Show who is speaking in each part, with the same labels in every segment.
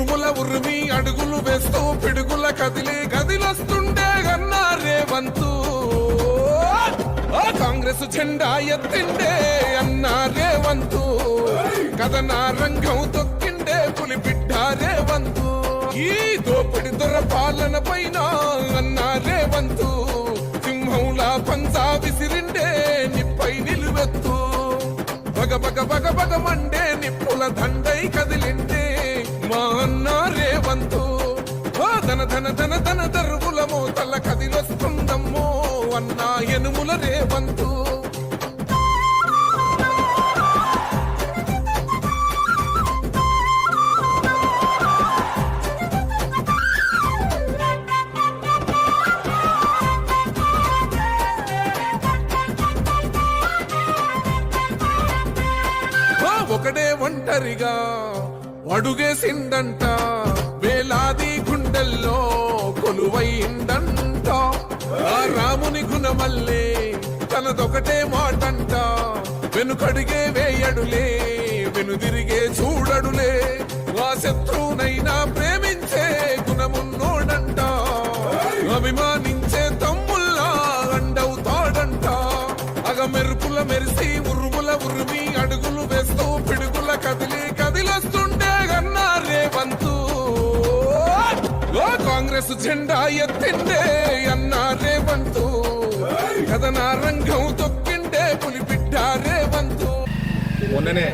Speaker 1: ఉరుముల ఉరిమి అడుగులు వేస్తూ పిడుగుల కదిలి గదిలొస్తుండే గన్నా రేవంతు. కాంగ్రెస్ జెండా ఎత్తిండే అన్నా రేవంతు. కథన రంగం తొక్కిండే పులి బిడ్డ రేవంతు. ఈ దోపిడి దొర పాలన పైన అన్నా రేవంతు. సింహంలా పంచా విసిరిండే నిప్పై నిలువెత్తు. బగ బగ బగ బగ ధన ధన ధన ధన తల మోతల కదిలొస్తుందమ్మో అన్న ఎనుముల రేవంతు. ఒకడే ఒంటరిగా అడుగేసిందంట సిండంటా పోయిందంట ఆ రాముని గుణమల్లే తనదొకటే మాటంట. వెనుకడిగే వేయడులే వెనుదిరిగే చూడడులే. ఆ శత్రువునైనా ప్రేమించే గుణమున్నోడంట. అభిమానించే తమ్ముల్లా అండవుతాడంట అగ మెరుపుల మెరిసి ఉరుముల ఉరిమి అడుగులు వేస్తూ పిడుగుల కదిలి కాంగ్రెస్ జెండా ఎత్తిండే అన్నారే వంతు. కథనా రంగం తొక్కిండే పులిబిడ్డ వంతు.
Speaker 2: మొన్ననే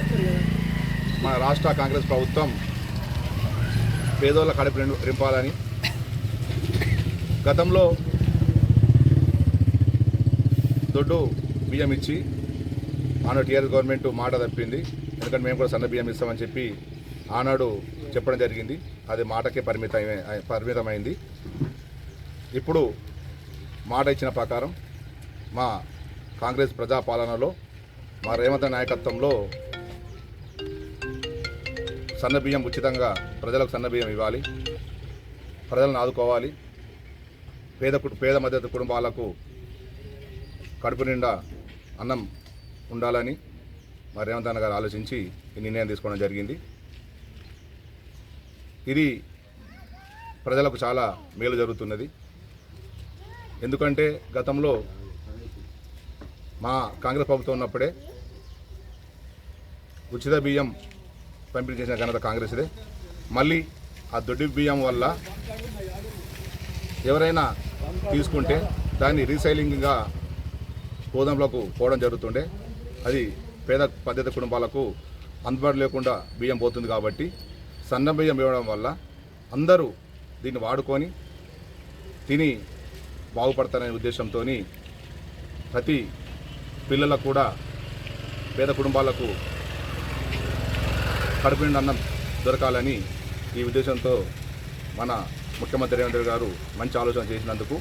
Speaker 2: మన రాష్ట్ర కాంగ్రెస్ ప్రభుత్వం పేదోళ్ళ కడుపు రింపాలని నింపాలని గతంలో దొడ్డు బియ్యం ఇచ్చి ఆనాడు టీఆర్ఎస్ గవర్నమెంట్ మాట తప్పింది. ఎందుకంటే మేము కూడా సన్న బియ్యం ఇస్తామని చెప్పి ఆనాడు చెప్పడం జరిగింది. అది మాటకే పరిమితమే పరిమితమైంది. ఇప్పుడు మాట ఇచ్చిన ప్రకారం మా కాంగ్రెస్ ప్రజాపాలనలో మా రేవంత్ నాయకత్వంలో సన్నబియ్యం ఉచితంగా ప్రజలకు సన్నబియ్యం ఇవ్వాలి. ప్రజలను ఆదుకోవాలి. పేద కుటు- పేద మధ్యత కుటుంబాలకు కడుపు నిండా అన్నం ఉండాలని మా రేవంత్ గారు ఆలోచించి ఈ నిర్ణయం తీసుకోవడం జరిగింది. ఇది ప్రజలకు చాలా మేలు జరుగుతున్నది. ఎందుకంటే గతంలో మా కాంగ్రెస్ ప్రభుత్వం ఉన్నప్పుడే ఉచిత బియ్యం పంపిణీ చేసిన ఘనత కాంగ్రెస్దే. మళ్ళీ ఆ దొడ్డి బియ్యం వల్ల ఎవరైనా తీసుకుంటే దాన్ని రీసైలింగ్గా గోదాంలకు పోవడం జరుగుతుండే. అది పేద పద్ధతి కుటుంబాలకు అందుబాటు లేకుండా బియ్యం పోతుంది కాబట్టి సన్న బియ్యం ఇవ్వడం వల్ల అందరూ దీన్ని వాడుకొని తిని బాగుపడతారనే ఉద్దేశంతో ప్రతి పిల్లలకు కూడా పేద కుటుంబాలకు కడుపు అన్నం దొరకాలని ఈ ఉద్దేశంతో మన ముఖ్యమంత్రి రేవంత్ రెడ్డి గారు మంచి ఆలోచన చేసినందుకు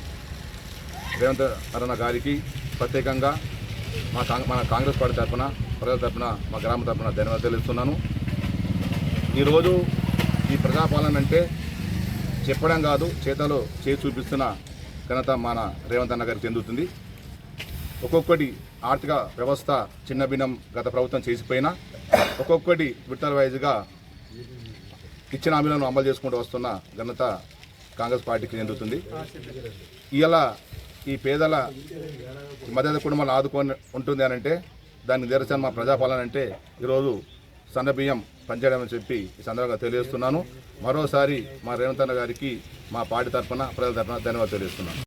Speaker 2: రేవంత్ అరణ గారికి ప్రత్యేకంగా మా మన కాంగ్రెస్ పార్టీ తరఫున ప్రజల తరఫున మా గ్రామ తరఫున ధన్యవాదాలు తెలుస్తున్నాను ఈరోజు ఈ ప్రజాపాలన అంటే చెప్పడం కాదు చేతలో చేసి చూపిస్తున్న ఘనత మన రేవంత్ అన్న గారికి చెందుతుంది. ఒక్కొక్కటి ఆర్థిక వ్యవస్థ చిన్న భిన్నం గత ప్రభుత్వం చేసిపోయినా ఒక్కొక్కటి విడతల వైజ్గా ఇచ్చిన హామీలను అమలు చేసుకుంటూ వస్తున్న ఘనత కాంగ్రెస్ పార్టీకి చెందుతుంది. ఇలా ఈ పేదల మధ్య కుటుంబాలు ఆదుకొని ఉంటుంది అని అంటే దానికి నిదర్శనం మా ప్రజాపాలన అంటే ఈరోజు సన్న బియ్యం పనిచేయడం అని చెప్పి ఈ సందర్భంగా తెలియజేస్తున్నాను. మరోసారి మా రేవంత్ గారికి మా పార్టీ తరఫున ప్రజల తరఫున ధన్యవాదాలు తెలియజేస్తున్నాను.